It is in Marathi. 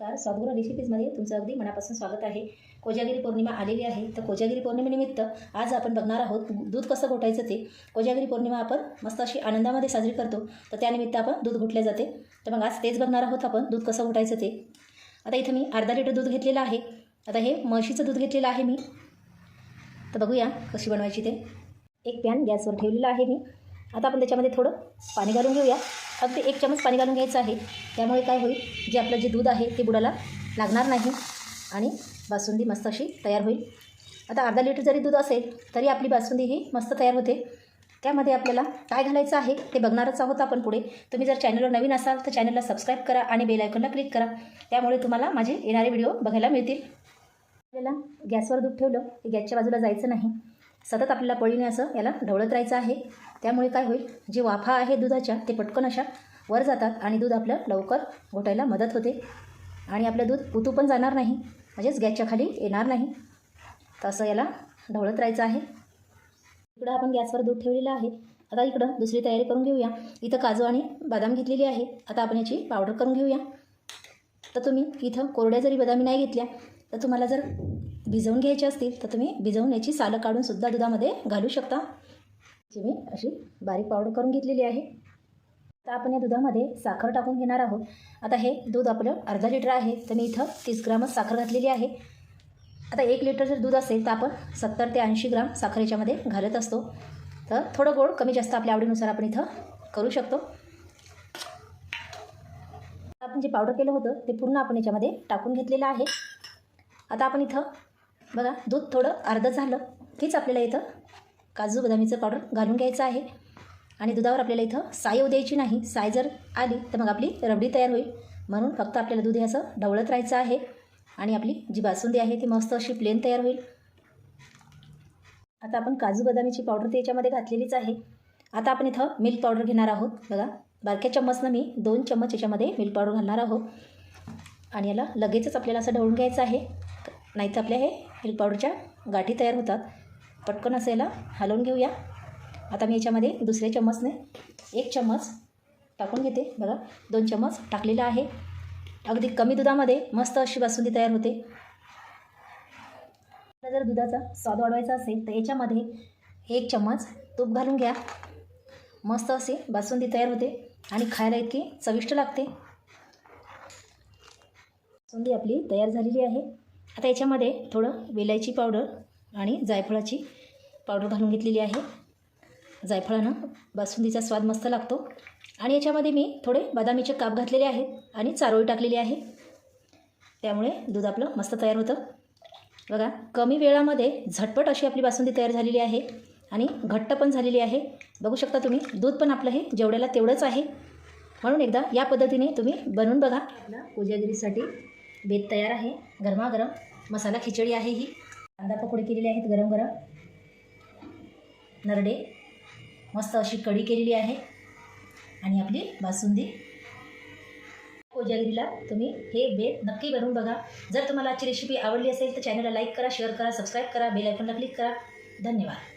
नमस्कार. स्वादगुरू रेसिपीजमध्ये तुमचं अगदी मनापासून स्वागत आहे. कोजागिरी पौर्णिमा आलेली आहे. तर कोजागिरी पौर्णिमेनिमित्त आज आपण बघणार आहोत दूध कसं घोटायचं ते. कोजागिरी पौर्णिमा आपण मस्त अशी आनंदामध्ये साजरी करतो. तर त्यानिमित्त आपण दूध घोटले जाते. तर मग आज तेच बघणार आहोत आपण दूध कसं घोटायचं ते. आता इथं मी अर्धा लिटर दूध घेतलेलं आहे. आता हे म्हशीचं दूध घेतलेलं आहे मी. तर बघूया कशी बनवायची ते. एक पॅन गॅसवर ठेवलेलं आहे मी. आता आपण त्याच्यामध्ये थोडं पाणी घालून घेऊया. अगदी एक चमच पाणी घालून घ्यायचं आहे. त्यामुळे काय होईल? जे आपलं जे दूध आहे ते बुडाला लागणार नाही आणि बासुंदी मस्त अशी तयार होईल. आता अर्धा लिटर जरी दूध असेल तरी आपली बासुंदी ही मस्त तयार होते. त्यामध्ये आपल्याला काय घालायचं आहे ते बघणारच आहोत आपण पुढे. तुम्ही जर चॅनलवर नवीन असाल तर चॅनलला सबस्क्राईब करा आणि बेल आयकॉनला क्लिक करा. त्यामुळे तुम्हाला माझे येणारे व्हिडिओ बघायला मिळतील. आपल्याला गॅसवर दूध ठेवलं की गॅसच्या बाजूला जायचं नाही. सतत आपल्याला पळीने असं याला ढवळत राहायचं आहे. त्यामुळे काय होईल? जे वाफा आहे दुधाच्या ते पटकन अशा वर जातात आणि दूध आपलं लवकर घोटायला मदत होते. आणि आपलं दूध उतू पण जाणार नाही. म्हणजेच गॅसच्या खाली येणार नाही. तसं याला ढवळत राहायचं आहे. इकडं आपण गॅसवर दूध ठेवलेलं आहे. आता इकडं दुसरी तयारी करून घेऊया. इथं काजू आणि बदाम घेतलेली आहे. आता आपण याची पावडर करून घेऊया. तर तुम्ही इथं कोरड्या जरी बदामी नाही घेतल्या तर तुम्हाला जर भिजवून घ्यायचे असतील तर तुम्ही भिजवून याची सालं काढूनसुद्धा दुधामध्ये घालू शकता. जी मी अशी बारीक पावडर करून घेतलेली आहे. आता आपण या दुधामध्ये साखर टाकून घेणार आहोत. आता हे दूध आपलं अर्धा लिटर आहे. तर मी इथं तीस ग्रामच साखर घातलेली आहे. आता एक लिटर जर दूध असेल तर आपण सत्तर ते ऐंशी ग्राम साखर याच्यामध्ये घालत असतो. तर थोडं गोड कमी जास्त आपल्या आवडीनुसार आपण इथं करू शकतो. आपण जे पावडर केलं होतं ते पूर्ण आपण याच्यामध्ये टाकून घेतलेलं आहे. आता आपण इथं बघा दूध थोडं अर्धं झालं कीच आपल्याला इथं काजू बदामीचं पावडर घालून घ्यायचं आहे. आणि दुधावर आपल्याला इथं साय येऊ द्यायची नाही. साय जर आली तर मग आपली रबडी तयार होईल. म्हणून फक्त आपल्याला दूध हे असं ढवळत राहायचं आहे. आणि आपली जी बासुंदी आहे ती मस्त अशी प्लेन तयार होईल. आता आपण काजू बदामीची पावडर ते याच्यामध्ये घातलेलीच आहे. आता आपण इथं मिल्क पावडर घेणार आहोत. बघा बारक्या चम्मचनं मी दोन चम्मच याच्यामध्ये मिल्क पावडर घालणार आहोत. आणि याला लगेचच आपल्याला असं ढवळून घ्यायचं आहे. नाही तर आपल्या हे मिल्क पावडरच्या गाठी तयार होतात. पटकन असं याला हलवून घेऊया. आता मी याच्यामध्ये दुसऱ्या चम्मचने एक चम्मच टाकून घेते. बघा दोन चम्मच टाकलेला आहे. अगदी कमी दुधामध्ये मस्त अशी बासुंदी तयार होते. जर दुधाचा स्वाद वाढवायचा असेल तर याच्यामध्ये एक चम्मच तूप घालून घ्या. मस्त असे बासुंदी तयार होते आणि खायला इतकी चविष्ट लागते. बासुंदी आपली तयार झालेली आहे. आता याच्यामध्ये थोडं वेलायची पावडर आणि जायफळाची पावडर घालून घेतलेली आहे. जायफळानं बासुंदीचा स्वाद मस्त लागतो. आणि याच्यामध्ये मी थोडे बदामीचे काप घातलेले आहेत आणि चारोळी टाकलेली आहे. त्यामुळे दूध आपलं मस्त तयार होतं. बघा कमी वेळामध्ये झटपट अशी आपली बासुंदी तयार झालेली आहे आणि घट्ट पण झालेली आहे. बघू शकता तुम्ही दूध पण आपलं हे जेवढ्याला तेवढंच आहे. म्हणून एकदा या पद्धतीने तुम्ही बनवून बघा. पूजागिरीसाठी बेत तयार आहे. गरमागरम मसाला खिचडी आहे ही. कांदा पकोडे केलेले आहेत गरम गरम नरडे. मस्त अशी कढी केलेली आहे. आणि आपली बासुंदी. कोजागिरीला तुम्ही हे बेत नक्की बनवून बघा. जर तुम्हाला आजची रेसिपी आवडली असेल तर चॅनलला लाईक करा शेअर करा सबस्क्राईब करा बेल आयकॉनला क्लिक करा. धन्यवाद.